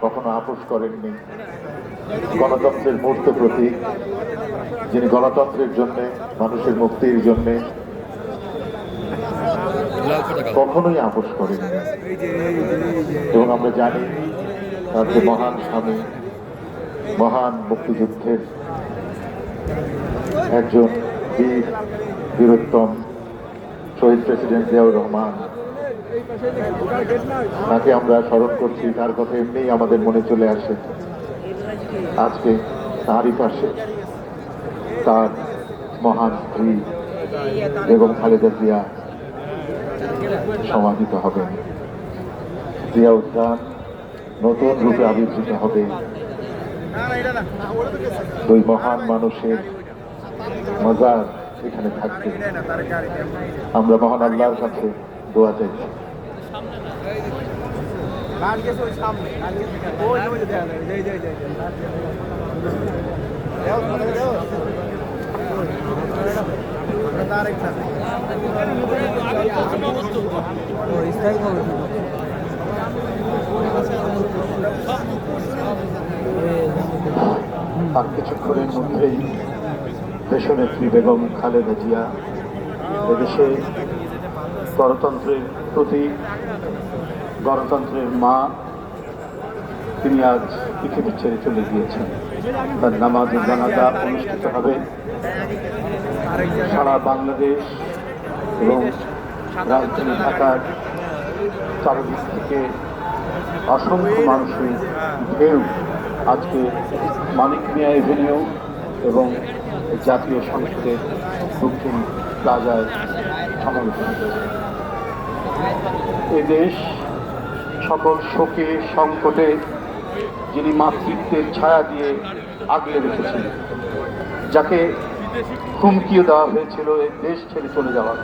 কখনো আপোষ করেননি। গণতন্ত্রের মূর্ত প্রতীক যিনি গণতন্ত্রের জন্য, মানুষের মুক্তির জন্য কখনোই আপোষ করেননি। এবং আমরা জানি তার যে মহান স্বামী, মহান মুক্তিযুদ্ধের একজন বীর, বীরোত্তম, শহীদ প্রেসিডেন্ট জিয়াউর রহমান তাকে আমরা স্মরণ করছি, তার কথা এমনিই আমাদের মনে চলে আসে। আজকে তারই পাশে তার মহান স্ত্রী বেগম খালেদা জিয়া সমাহিত হবেন জিয়া উদ্যান নতুন রূপে আবির্ভূত হবে। দুই মহান মানুষের মজার এখানে থাকবে। আমরা মহান আল্লাহর কাছে দোয়া চাইছি। আর কিছুক্ষণের মধ্যেই দেশনেত্রী বেগম খালেদা জিয়া এদেশে গণতন্ত্রের প্রতি গণতন্ত্রের মা তিনি আজ পৃথিবী ছেড়ে চলে গিয়েছেন। তার নামাজ জানাজা অনুষ্ঠিত হবে। সারা বাংলাদেশ এবং রাজধানী ঢাকার চারদিক থেকে অসংখ্য মানুষের ঢেউ আজকে মানিক মিয়া এভিনিউ এবং জাতীয় সংসদের দক্ষিণ প্লাজায় সমাবেত হয়েছে এ দেশ সকল শোকে সংকটে যিনি মাতৃত্বের ছায়া দিয়ে আগলে রেখেছেন, যাকে হুমকিও দেওয়া হয়েছিল এই দেশ ছেড়ে চলে যাওয়ার